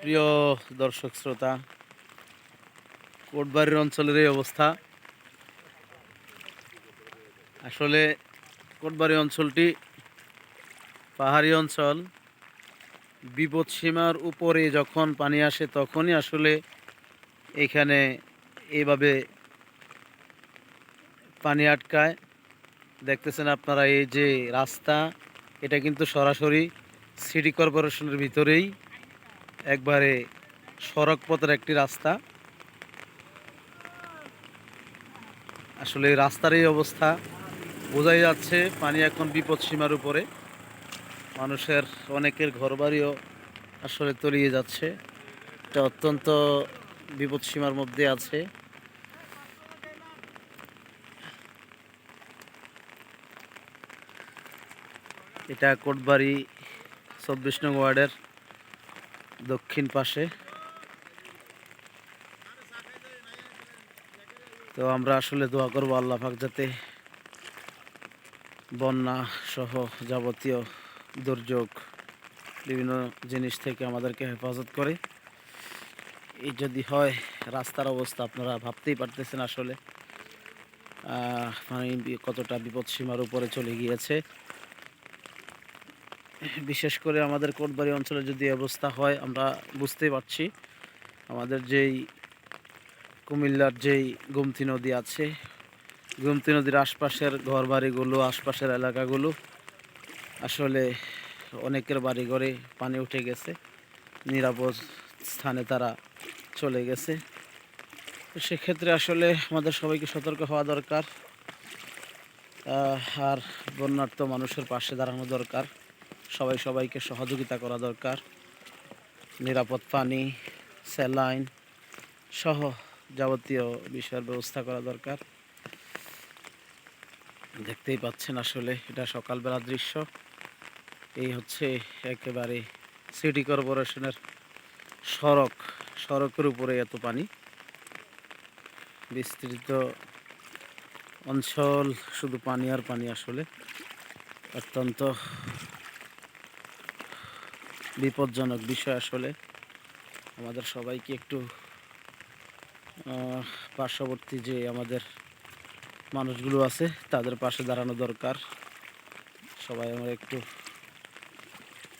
প্রিয় দর্শক শ্রোতা, কোটবাড়ির অঞ্চলের এই অবস্থা। আসলে কোটবাড়ি অঞ্চলটি পাহাড়ি অঞ্চল। বিপদ সীমার উপরে যখন পানি আসে তখনই আসলে এখানে এইভাবে পানি আটকায়। দেখতেছেন আপনারা এই যে রাস্তা, এটা কিন্তু সরাসরি সিটি কর্পোরেশনের ভিতরেই। একবারে সড়ক পথের একটি রাস্তা। আসলে রাস্তার এই অবস্থা বোঝাই যাচ্ছে পানি এখন বিপদ সীমার উপরে। মানুষের অনেকের ঘরবাড়িও আসলে তলিয়ে যাচ্ছে। এটা অত্যন্ত বিপদ সীমার মধ্যে আছে। এটা কোটবাড়ি চব্বিশ নং ওয়ার্ডের দক্ষিণ পাশে। তো আমরা আসলে দোয়া করব আল্লাহ পাক যাতে বন্যা সহ যাবতীয় দুর্যোগ, বিভিন্ন জিনিস থেকে আমাদেরকে হেফাজত করে। এই যদি হয়, রাস্তার অবস্থা আপনারা ভাবতেই পারতেছেন আসলে। মানে কতটা বিপদ সীমার উপরে চলে গিয়েছে। বিশেষ করে আমাদের কোটবাড়ি অঞ্চলে যদি অবস্থা হয়, আমরা বুঝতেই পারছি। আমাদের যেই কুমিল্লার যেই গোমতী নদী আছে, গোমতী নদীর আশপাশের ঘরবাড়িগুলো, আশপাশের এলাকাগুলো আসলে অনেকের বাড়ি ঘরে পানি উঠে গেছে। নিরাপদ স্থানে তারা চলে গেছে। সেক্ষেত্রে আসলে আমাদের সবাইকে সতর্ক হওয়া দরকার। আর বন্যার্থ মানুষের পাশে দাঁড়ানো দরকার। সবাই সবাইকে সহযোগিতা করা দরকার। নিরাপদ পানি স্যালাইন সহ যাবতীয় বিষয়ের ব্যবস্থা করা দরকার। দেখতেই পাচ্ছেন আসলে এটা সকালবেলার দৃশ্য। এই হচ্ছে একেবারে সিটি কর্পোরেশনের সড়ক, সড়কের উপরে এত পানি। বিস্তৃত অঞ্চল, শুধু পানি আর পানি আসলে। অত্যন্ত বিপজ্জনক বিষয় আসলে। আমাদের সবাইকে একটু পার্শ্ববর্তী যে আমাদের মানুষগুলো আছে, তাদের পাশে দাঁড়ানো দরকার। সবাই আমরা একটু